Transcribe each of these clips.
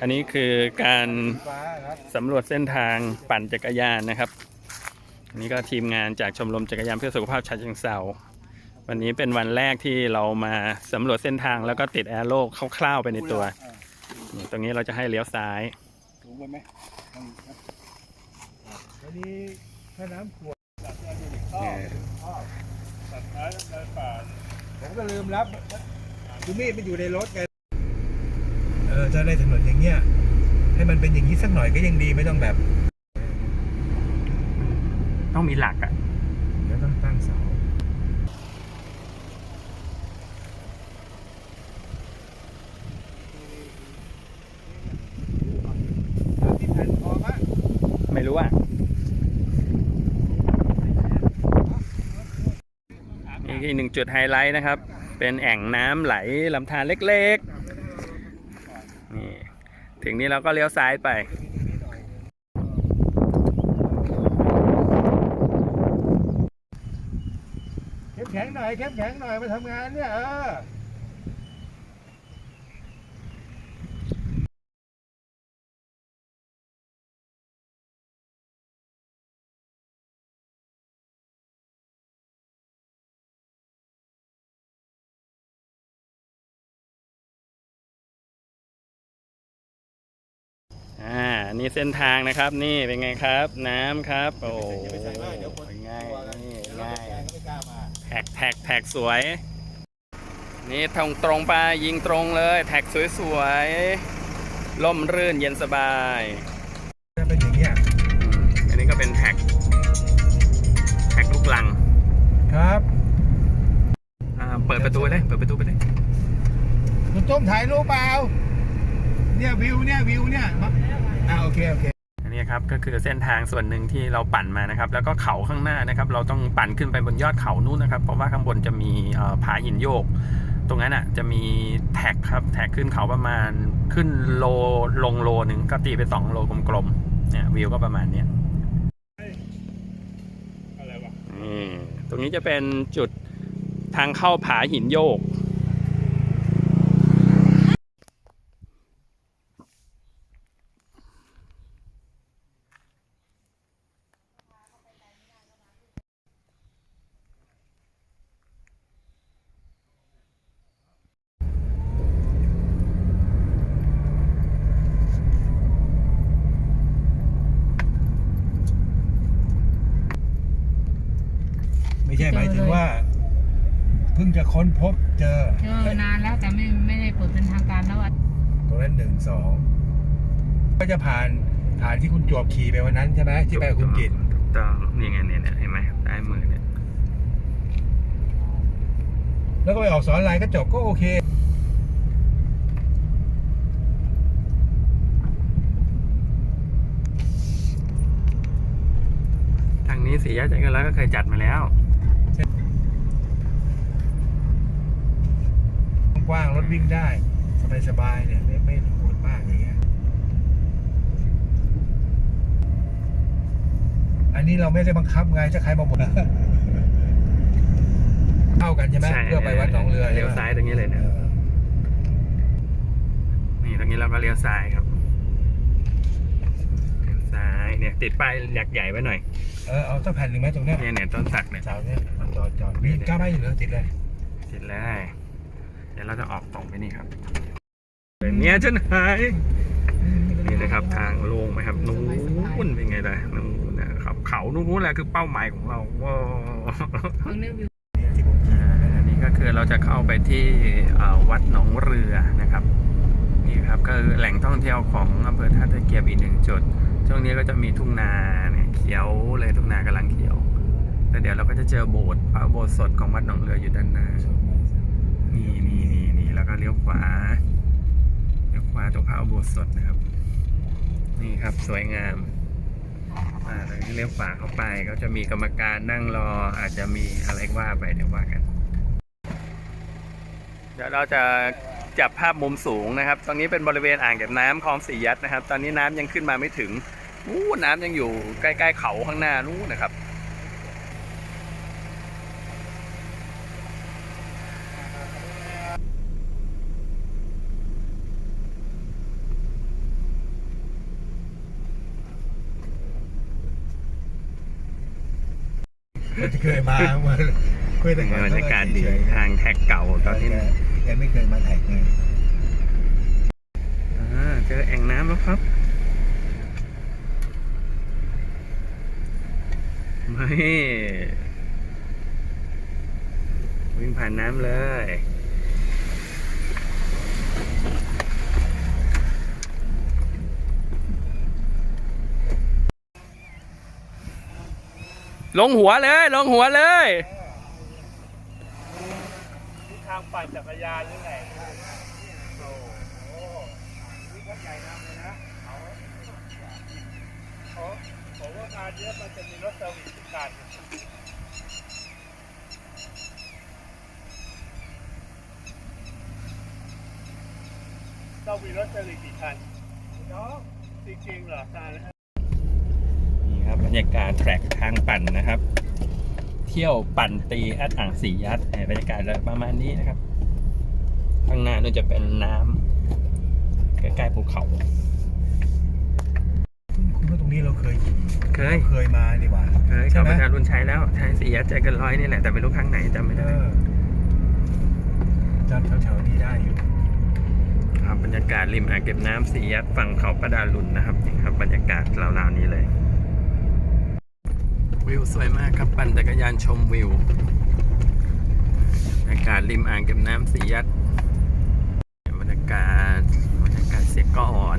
อันนี้คือการฟ้าครับสำรวจเส้นทางปั่นจักรยานนะครับ อันนี้ก็ทีมงานจากชมรมจักรยานเพื่อสุขภาพชาเชิงเซาวันนี้เป็นวันแรกที่เรามาสำรวจเส้นทางแล้วก็ติดแอโร่คร่าวๆไปในตัวนี่ตรงนี้เราจะให้เลี้ยวซ้ายสูงไปไหมวันนี้ถ้าน้ำขวดนี่ผมก็ลืมรับคือมีดมันอยู่ในรถไง เออถ้าได้ถนนอย่างเงี้ยให้มันเป็นอย่างนี้สักหน่อยก็ยังดีไม่ต้องแบบต้องมีหลักอะเดี๋ยวต้องตั้งเสาที่แผ่นพอปะไม่รู้อะนี่อีกหนึ่งจุดไฮไลท์นะครับ เป็นแอ่งน้ำไหลลำธารเล็กๆนี่ ถึงนี้เราก็เลี้ยวซ้ายไป เข้มแข็งหน่อยเข้มแข็งหน่อยมาทำงานเนี่ยเออ นี่เส้นทางนะครับ นี่เป็นไงครับ น้ำครับ โอ้โหเป็นไง่ายนี่ง่ายไม่กล้ามาแท็กแท็กแท็กสวย นี่ตรงตรงไปยิงตรงเลย แท็กสวยๆล่มรื่นเย็นสบายถ้าเป็นอย่างเงี้ยอืมอันนี้ก็เป็นแท็กแท็กลูกลังครับอ่าเปิดประตูเลยเปิดประตูไปเลยคุณต้มถ่ายรูปเปล่าเนี่ยวิวเนี่ยวิวเนี่ยมา อ่าโอเคโอเคอันนี้ครับก็คือเส้นทางส่วนหนึ่งที่เราปั่นมานะครับ แล้วก็เขาข้างหน้านะครับ เราต้องปั่นขึ้นไปบนยอดเขานู้นนะครับ เพราะว่าข้างบนจะมีเอ่อผาหินโยก ตรงนั้นอะจะมีแท็กครับแท็กขึ้นเขาประมาณขึ้นโลลงโลหนึ่งก็ตีไปสองโลกลมๆเนี่ยวิวก็ประมาณเนี้ยนี่ตรงนี้จะเป็นจุดทางเข้าผาหินโยก ไม่ใช่หมายถึงว่าเพิ่งจะค้นพบเจอเจอนานแล้วแต่ไม่ไม่ได้เปิดเป็นทางการแล้วอะตรงนั้นหนึ่งสองก็จะผ่านผ่านที่คุณจวบขี่ไปวันนั้นใช่ไหมที่ไปกับคุณกิตถูกต้องนี่ไงเนี่ยเนี่ยเห็นไหมใต้มือเนี่ยแล้วก็ไปออกสอนไลน์ก็จบก็โอเคทางนี้สีแยกใจกันแล้วก็เคยจัดมาแล้ว กว้างรถวิ่งได้ สบายๆเนี่ย ไม่ไม่โหดมากอย่างเงี้ยอันนี้เราไม่ได้บังคับไงถ้าใครมาบอกเข้ากันใช่ไหมใช่เพื่อไปวัดหนองเรือเลี้ยวซ้ายตรงนี้เลยนะนี่ตรงนี้เราก็เลี้ยวซ้ายครับเลี้ยวซ้ายเนี่ยติดป้ายหยักใหญ่ไว้หน่อยเออเอาสักแผ่นหนึ่งไหมตรงเนี้ยเนี่ยเนี่ยต้นสักเนี่ยเสาเนี่ยเอาจอดจอดมีกล้าไม่อยู่เหรอติดเลยติดเลย เดี๋ยวเราจะออกตรงไปนี่ครับแบบเนี้ยจะหายนี่นะครับทางลงไหมครับนู้นเป็นไงล่ะนู้นนะครับเขานู้นแหละคือเป้าหมายของเราว้าวอันนี้ก็คือเราจะเข้าไปที่วัดหนองเรือนะครับนี่ครับก็คือแหล่งท่องเที่ยวของอำเภอท่าตะเกียบอีกหนึ่งจุด ช่วงนี้ก็จะมีทุ่งนาเนี่ยเขียวเลยทุ่งนากำลังเขียวแต่เดี๋ยวเราก็จะเจอโบสถ์พระโบสถของวัดหนองเรืออยู่ด้านหน้า นี่นี่นี่นี่แล้วก็เลี้ยวขวาเลี้ยวขวาตรงพระอุโบ สถนะครับ นี่ครับสวยงามอ่าตรงนี้เลี้ยวขวาเข้าไปก็จะมีกรรมการนั่งรออาจจะมีอะไรว่าไปเดี๋ยวว่ากัน เดี๋ยวเราจะจับภาพมุมสูงนะครับ ตรงนี้เป็นบริเวณอ่างเก็บน้ำคลองสียัดนะครับ ตอนนี้น้ำยังขึ้นมาไม่ถึงนู้นน้ำยังอยู่ใกล้ ๆ เขาข้างหน้านู้นนะครับ เคยมาเมื่อเมื่อแต่ก่อนบรรยากาศดีเฉยๆทางแท็กเก่าตอนนี้แกแกไม่เคยมาแท็กเลยอ่าเจอแอ่งน้ำแล้วครับไม่วิ่งผ่านน้ำเลย ลงหัวเลย ลงหัวเลยทางปั่นจักรยานหรือไงโอ้โหนี่ก็ใหญ่น้ำเลยนะเขาเขาผมว่างานเนี้ยมันจะมีรถเซอร์วิสทุกการต้องมีรถเซอร์วิสกี่คันน้องจริงๆเหรอตายแล้วนี่ ครับบรรยากาศแทร็กทางปั่นนะครับ เที่ยวปั่นตีแอดอ่างสียัดในบรรยากาศประมาณนี้นะครับ ข้างหน้านู่นจะเป็นน้ำใกล้ๆภูเขาคุณว่าตรงนี้เราเคยขี่เคยเคยมาดีกว่าเคยใช่ขับไหมประชารุ่นใช้แล้วใช้สียัดใจเกันร้อยนี่แหละแต่ไม่รู้ครั้งไหนจำไม่เอได้อจำแถวๆนี้ได้อยู่ครับบรรยากาศริมอ่างเก็บน้ำสียัดฝั่งเขาประดาลุนนะครับนี่ครับบรรยากาศราวๆนี้เลย วิวสวยมากครับปั่นจักรยานชมวิวบรรยากาศริมอ่างเก็บน้ำสียัดบรรยากาศบรรยากาศเสียก่อน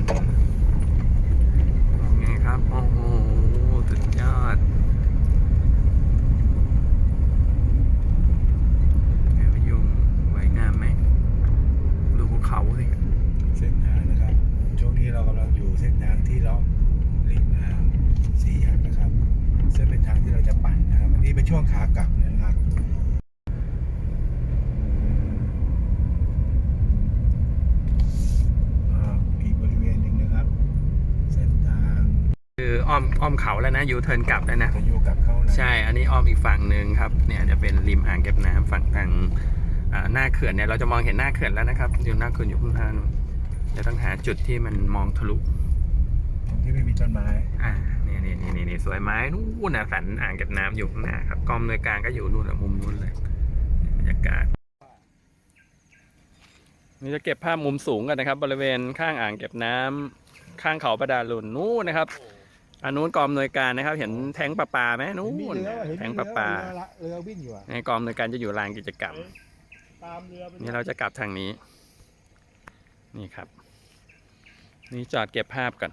ไงครับ โอ้โหสุดยอดยุงสวยงามไหมดูภูเขาสิเส้นทางนะครับ ช่วงนี้เรากำลังอยู่เส้นทางที่เลาะริมอ่างสียักษ์นะครับ ซึ่ง เป็นทางที่เราจะปั่นนะครับอันนี้เป็นช่วงขากลับนะครับอ่าอีกบริเวณหนึ่งนะครับ เส้นทางคืออ้อมอ้อมเขาแล้วนะยูเทิร์นกลับแล้วนะ จะอยู่กับเข้านะใช่ อันนี้อ้อมอีกฝั่งหนึ่งครับ เนี่ยจะเป็นริมอ่างเก็บน้ำฝั่งทางอ่าหน้าเขื่อนเนี่ยเราจะมองเห็นหน้าเขื่อนแล้วนะครับ อยู่หน้าเขื่อนอยู่ข้างหน้านู้นจะต้องหาจุดที่มันมองทะลุตรงที่ไม่มีต้นไม้ อ่านี่นี่นี่นี่นี่ สวยไม้นู่นนะสันอ่างเก็บน้ำอยู่ข้างหน้าครับกองอำนวยการก็อยู่นู่นแหละมุมนู้นเลยบรรยากาศนี่จะเก็บภาพมุมสูงกันนะครับ บริเวณข้างอ่างเก็บน้ำข้างเขาประดาลุนนู่นนะครับอันนู้นกองอำนวยการนะครับ เห็นแทงประปาไหมนู่เห็นมีนเรือเห็นแทมีงเรือประปาเรือละเรือวิ่งอยู่อะในกองอำนวยการจะอยู่ลานกิจกรรมตามเรือไปนี่เราจะกลับทางนี้ นี่ครับ นี่จอดเก็บภาพก่อน